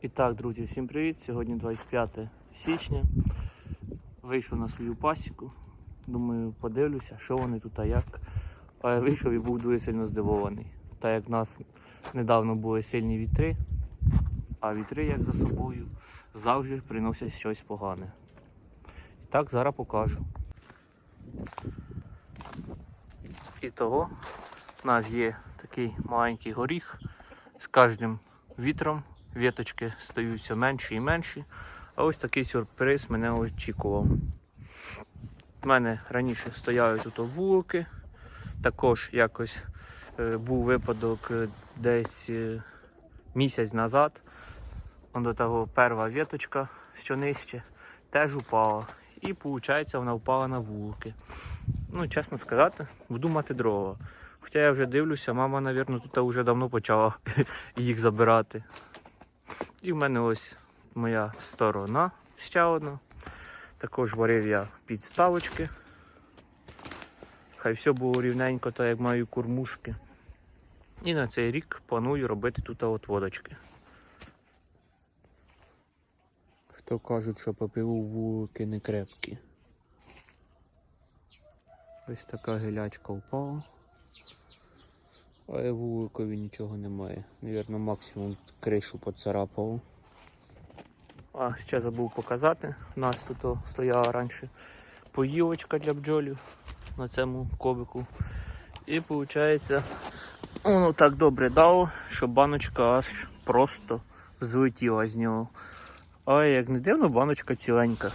І так, друзі, всім привіт! Сьогодні 25 січня. Вийшов на свою пасіку. Думаю, подивлюся, що вони тут, а як. А я вийшов і був дуже сильно здивований. Так як в нас недавно були сильні вітри, а вітри, як за собою, завжди приносять щось погане. І так зараз покажу. І того у нас є такий маленький горіх з кожним вітром віточки стають все менші і менші. А ось такий сюрприз мене очікував. У мене раніше стояли тут вулики. Також якось е, був випадок е, десь е, місяць назад. До того перша віточка, що нижче, теж упала. І виходить, вона впала на вулики. Ну, чесно сказати, буду мати дрова. Хоча я вже дивлюся, мама, мабуть, тут вже давно почала їх забирати. І в мене ось моя сторона ще одна. Також варив я підставочки. Хай все було рівненько, так як маю кормушки. І на цей рік планую робити тут от водочки. Хто кажуть, що попиву вулики не крепкі. Ось така гілячка впала. Але вуликові нічого немає. Навірно, максимум кришу поцарапало. А ще забув показати. У нас тут стояла раніше поїлочка для бджолів на цьому кобику. І виходить, воно так добре дало, що баночка аж просто злетіла з нього. Але як не дивно, баночка ціленька.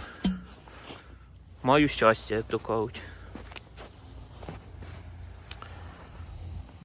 Маю щастя, як то кажуть.